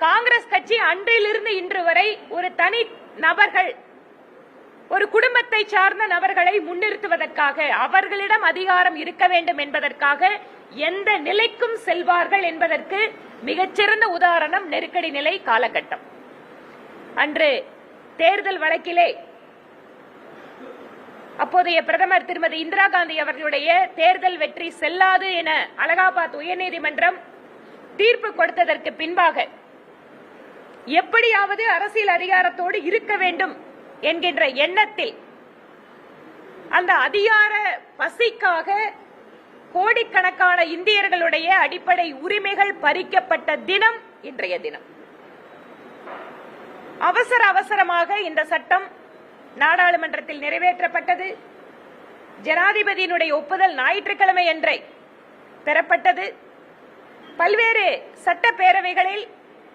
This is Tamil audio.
காங்கிரஸ் கட்சி அன்றிலிருந்து இன்று வரை ஒரு தனி நபர்கள் ஒரு குடும்பத்தை சார்ந்த நபர்களை முன்னிறுத்துவதற்காக அவர்களிடம் அதிகாரம் இருக்க வேண்டும் என்பதற்காக எந்த நிலைக்கும் செல்வார்கள் என்பதற்கு மிகச்சிறந்த உதாரணம் நெருக்கடி நிலை காலகட்டம். அன்று தேர்தல் வழக்கிலே அப்போதைய பிரதமர் திருமதி இந்திரா காந்தி அவர்களுடைய தேர்தல் வெற்றி செல்லாது என அலகாபாத் உயர்நீதிமன்றம் தீர்ப்பு கொடுத்ததற்கு பின்பாக எப்படியாவது அரசியல் அதிகாரத்தோடு இருக்க வேண்டும் என்கின்ற எண்ணத்தில் அந்த அதிகார பசிக்காக கோடிக்கணக்கான இந்தியர்களுடைய அடிப்படை உரிமைகள் பறிக்கப்பட்ட தினம் இன்றைய தினம். அவசர அவசரமாக இந்த சட்டம் நாடாளுமன்றத்தில் நிறைவேற்றப்பட்டது. ஜனாதிபதியினுடைய ஒப்புதல் ஞாயிற்றுக்கிழமை என்றே பெறப்பட்டது. பல்வேறு சட்டப்பேரவைகளில்